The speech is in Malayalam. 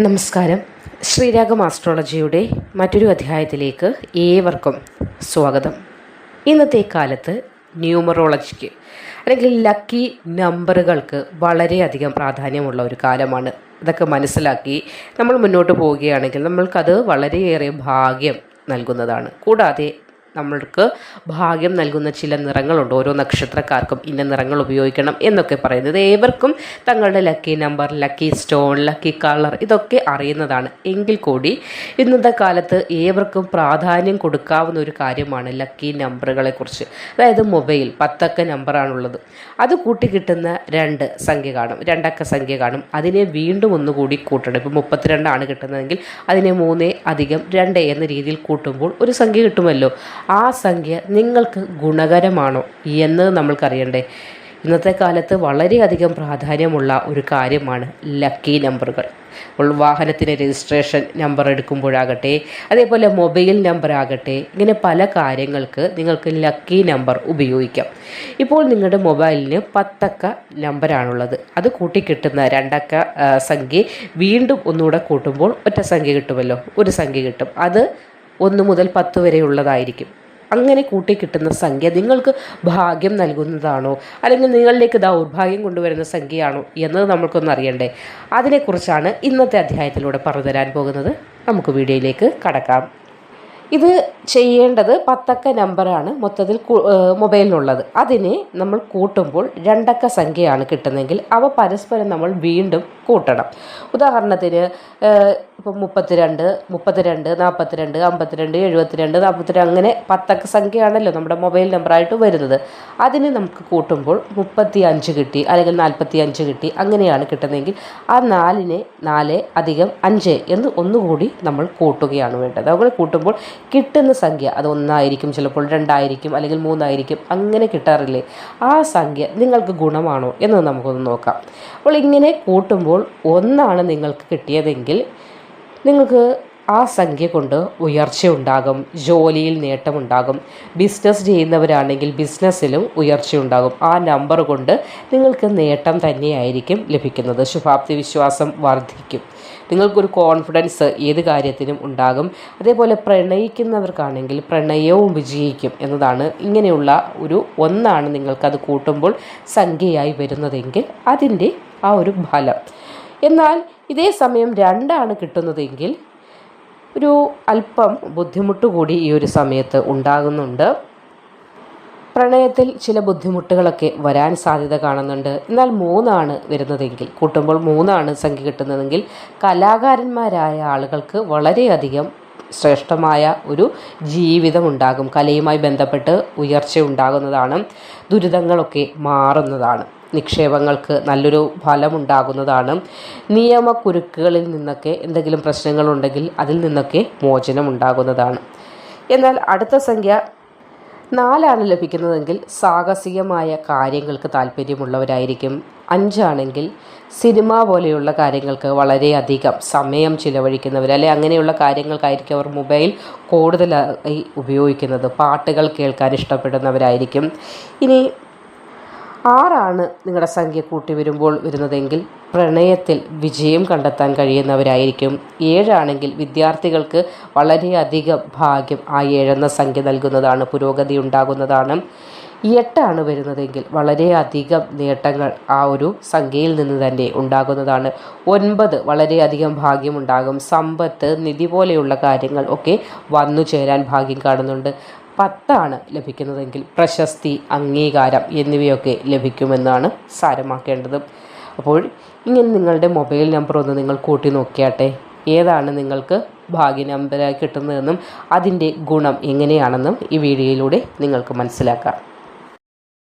നമസ്കാരം. ശ്രീരാഗം ആസ്ട്രോളജിയുടെ മറ്റൊരു അധ്യായത്തിലേക്ക് ഏവർക്കും സ്വാഗതം. ഇന്നത്തെ കാലത്ത് ന്യൂമറോളജിക്ക് അല്ലെങ്കിൽ ലക്കി നമ്പറുകൾക്ക് വളരെയധികം പ്രാധാന്യമുള്ള ഒരു കാലമാണ്. അതൊക്കെ മനസ്സിലാക്കി നമ്മൾ മുന്നോട്ട് പോവുകയാണെങ്കിൽ നമ്മൾക്കത് വളരെയേറെ ഭാഗ്യം നൽകുന്നതാണ്. കൂടാതെ നമ്മൾക്ക് ഭാഗ്യം നൽകുന്ന ചില നിറങ്ങളുണ്ട്. ഓരോ നക്ഷത്രക്കാർക്കും ഇന്ന നിറങ്ങൾ ഉപയോഗിക്കണം എന്നൊക്കെ പറയുന്നത് ഏവർക്കും തങ്ങളുടെ lucky number lucky stone lucky colour ഇതൊക്കെ അറിയുന്നതാണ്. എങ്കിൽ കൂടി ഇന്നത്തെ കാലത്ത് ഏവർക്കും പ്രാധാന്യം കൊടുക്കാവുന്ന ഒരു കാര്യമാണ് ലക്കി നമ്പറുകളെക്കുറിച്ച് അതായത് മൊബൈൽ പത്തക്ക നമ്പറാണുള്ളത് അത് കൂട്ടി കിട്ടുന്ന രണ്ട് സംഖ്യ കാണും. രണ്ടക്ക സംഖ്യ കാണും. അതിനെ വീണ്ടും ഒന്നുകൂടി കൂട്ടണം. ഇപ്പോൾ മുപ്പത്തിരണ്ടാണ് കിട്ടുന്നതെങ്കിൽ അതിനെ മൂന്നേ അധികം രണ്ട് എന്ന രീതിയിൽ കൂട്ടുമ്പോൾ ഒരു സംഖ്യ കിട്ടുമല്ലോ. ആ സംഖ്യ നിങ്ങൾക്ക് ഗുണകരമാണോ എന്ന് നമ്മൾക്കറിയണ്ടേ. ഇന്നത്തെ കാലത്ത് വളരെയധികം പ്രാധാന്യമുള്ള ഒരു കാര്യമാണ് ലക്കി നമ്പറുകൾ വാഹനത്തിന് രജിസ്ട്രേഷൻ നമ്പർ എടുക്കുമ്പോഴാകട്ടെ അതേപോലെ മൊബൈൽ നമ്പർ ആകട്ടെ ഇങ്ങനെ പല കാര്യങ്ങൾക്ക് നിങ്ങൾക്ക് ലക്കി നമ്പർ ഉപയോഗിക്കാം. ഇപ്പോൾ നിങ്ങളുടെ മൊബൈലിന് പത്തക്ക നമ്പറാണുള്ളത് അത് കൂട്ടിക്കിട്ടുന്ന രണ്ടക്ക സംഖ്യ വീണ്ടും ഒന്നുകൂടെ കൂട്ടുമ്പോൾ ഒറ്റ സംഖ്യ കിട്ടുമല്ലോ. ഒരു സംഖ്യ കിട്ടും. അത് ഒന്ന് മുതൽ പത്ത് വരെ ഉള്ളതായിരിക്കും അങ്ങനെ കൂട്ടിക്കിട്ടുന്ന സംഖ്യ നിങ്ങൾക്ക് ഭാഗ്യം നൽകുന്നതാണോ? അല്ലെങ്കിൽ നിങ്ങളിലേക്ക് ദൗർഭാഗ്യം കൊണ്ടുവരുന്ന സംഖ്യയാണോ എന്നത് നമ്മൾക്കൊന്ന് അറിയണ്ടേ? അതിനെക്കുറിച്ചാണ് ഇന്നത്തെ അധ്യായത്തിലൂടെ പറഞ്ഞു തരാൻ പോകുന്നത്. നമുക്ക് വീഡിയോയിലേക്ക് കടക്കാം. ഇത് ചെയ്യേണ്ടത് പത്തക്ക നമ്പറാണ് മൊത്തത്തിൽ മൊബൈലിലുള്ളത്. അതിനെ നമ്മൾ കൂട്ടുമ്പോൾ രണ്ടക്ക സംഖ്യയാണ് കിട്ടുന്നതെങ്കിൽ അവ പരസ്പരം നമ്മൾ വീണ്ടും കൂട്ടണം. ഉദാഹരണത്തിന് ഇപ്പം മുപ്പത്തിരണ്ട് മുപ്പത്തിരണ്ട് നാൽപ്പത്തിരണ്ട് അമ്പത്തിരണ്ട് എഴുപത്തിരണ്ട് നാൽപ്പത്തിരണ്ട് അങ്ങനെ പത്തക്ക സംഖ്യയാണല്ലോ നമ്മുടെ മൊബൈൽ നമ്പറായിട്ട് വരുന്നത്. അതിന് നമുക്ക് കൂട്ടുമ്പോൾ മുപ്പത്തി അഞ്ച് കിട്ടി അല്ലെങ്കിൽ നാൽപ്പത്തി അഞ്ച് കിട്ടി അങ്ങനെയാണ് കിട്ടുന്നതെങ്കിൽ ആ നാലിനെ നാല് അധികം അഞ്ച് എന്ന് ഒന്നുകൂടി നമ്മൾ കൂട്ടുകയാണ് വേണ്ടത്. അങ്ങനെ കൂട്ടുമ്പോൾ കിട്ടുന്ന സംഖ്യ അത് ഒന്നായിരിക്കും ചിലപ്പോൾ രണ്ടായിരിക്കും അല്ലെങ്കിൽ മൂന്നായിരിക്കും അങ്ങനെ കിട്ടാറില്ലേ? ആ സംഖ്യ നിങ്ങൾക്ക് ഗുണമാണോ എന്ന് നമുക്കൊന്ന് നോക്കാം. അപ്പോൾ ഇങ്ങനെ കൂട്ടുമ്പോൾ ഒന്നാണ് നിങ്ങൾക്ക് കിട്ടിയതെങ്കിൽ നിങ്ങൾക്ക് ആ സംഖ്യ കൊണ്ട് ഉയർച്ച ഉണ്ടാകും ജോലിയിൽ നേട്ടമുണ്ടാകും ബിസിനസ് ചെയ്യുന്നവരാണെങ്കിൽ ബിസിനസ്സിലും ഉയർച്ച ഉണ്ടാകും. ആ നമ്പർ കൊണ്ട് നിങ്ങൾക്ക് നേട്ടം തന്നെയായിരിക്കും ലഭിക്കുന്നത്. ശുഭാപ്തി വിശ്വാസം വർദ്ധിക്കും. നിങ്ങൾക്കൊരു കോൺഫിഡൻസ് ഏത് കാര്യത്തിനും ഉണ്ടാകും. അതേപോലെ പ്രണയിക്കുന്നവർക്കാണെങ്കിൽ പ്രണയവും വിജയിക്കും എന്നതാണ് ഇങ്ങനെയുള്ള ഒരു ഒന്നാണ് നിങ്ങൾക്കത് കൂട്ടുമ്പോൾ സംഖ്യയായി വരുന്നതെങ്കിൽ അതിന്റെ ആ ഒരു ഫലം. എന്നാൽ ഇതേ സമയം രണ്ടാണ് കിട്ടുന്നതെങ്കിൽ ഒരു അല്പം ബുദ്ധിമുട്ട് കൂടി ഈ ഒരു സമയത്ത് ഉണ്ടാകുന്നുണ്ട്. പ്രണയത്തിൽ ചില ബുദ്ധിമുട്ടുകളൊക്കെ വരാൻ സാധ്യത കാണുന്നുണ്ട്. എന്നാൽ മൂന്നാണ് വരുന്നതെങ്കിൽ കൂട്ടുമ്പോൾ മൂന്നാണ് സംഖ്യ കിട്ടുന്നതെങ്കിൽ കലാകാരന്മാരായ ആളുകൾക്ക് വളരെയധികം ശ്രേഷ്ഠമായ ഒരു ജീവിതം ഉണ്ടാകും കലയുമായി ബന്ധപ്പെട്ട് ഉയർച്ച ഉണ്ടാകുന്നതാണ് ദുരിതങ്ങളൊക്കെ മാറുന്നതാണ്. നിക്ഷേപങ്ങൾക്ക് നല്ലൊരു ഫലമുണ്ടാകുന്നതാണ്. നിയമക്കുരുക്കുകളിൽ നിന്നൊക്കെ എന്തെങ്കിലും പ്രശ്നങ്ങളുണ്ടെങ്കിൽ അതിൽ നിന്നൊക്കെ മോചനം ഉണ്ടാകുന്നതാണ് എന്നാൽ അടുത്ത സംഖ്യ നാലാണ് ലഭിക്കുന്നതെങ്കിൽ സാഹസികമായ കാര്യങ്ങൾക്ക് താല്പര്യമുള്ളവരായിരിക്കും. അഞ്ചാണെങ്കിൽ സിനിമ പോലെയുള്ള കാര്യങ്ങൾക്ക് വളരെയധികം സമയം ചിലവഴിക്കുന്നവർ അല്ലെ അങ്ങനെയുള്ള കാര്യങ്ങൾക്കായിരിക്കും അവർ മൊബൈൽ കൂടുതലായി ഉപയോഗിക്കുന്നത്. പാട്ടുകൾ കേൾക്കാൻ ഇഷ്ടപ്പെടുന്നവരായിരിക്കും. ഇനി ആറാണ് നിങ്ങളുടെ സംഖ്യ കൂട്ടി വരുമ്പോൾ വരുന്നതെങ്കിൽ പ്രണയത്തിൽ വിജയം കണ്ടെത്താൻ കഴിയുന്നവരായിരിക്കും. ഏഴാണെങ്കിൽ വിദ്യാർത്ഥികൾക്ക് വളരെയധികം ഭാഗ്യം ആ ഏഴെന്ന സംഖ്യ നൽകുന്നതാണ് പുരോഗതി ഉണ്ടാകുന്നതാണ്. എട്ടാണ് വരുന്നതെങ്കിൽ വളരെയധികം നേട്ടങ്ങൾ ആ ഒരു സംഖ്യയിൽ നിന്ന് തന്നെ ഉണ്ടാകുന്നതാണ്. ഒൻപത് വളരെയധികം ഭാഗ്യമുണ്ടാകും സമ്പത്ത് നിധി പോലെയുള്ള കാര്യങ്ങൾ ഒക്കെ വന്നു ചേരാൻ ഭാഗ്യം കാണുന്നുണ്ട്. പത്താണ് ലഭിക്കുന്നതെങ്കിൽ പ്രശസ്തി അംഗീകാരം എന്നിവയൊക്കെ ലഭിക്കുമെന്നാണ് സാരമാക്കേണ്ടത്. അപ്പോൾ ഇങ്ങനെ നിങ്ങളുടെ മൊബൈൽ നമ്പർ ഒന്ന് നിങ്ങൾ കൂട്ടി നോക്കിയാട്ടെ. ഏതാണ് നിങ്ങൾക്ക് ഭാഗ്യ നമ്പറായി കിട്ടുന്നതെന്നും അതിന്റെ ഗുണം എങ്ങനെയാണെന്നും ഈ വീഡിയോയിലൂടെ നിങ്ങൾക്ക് മനസ്സിലാക്കാം.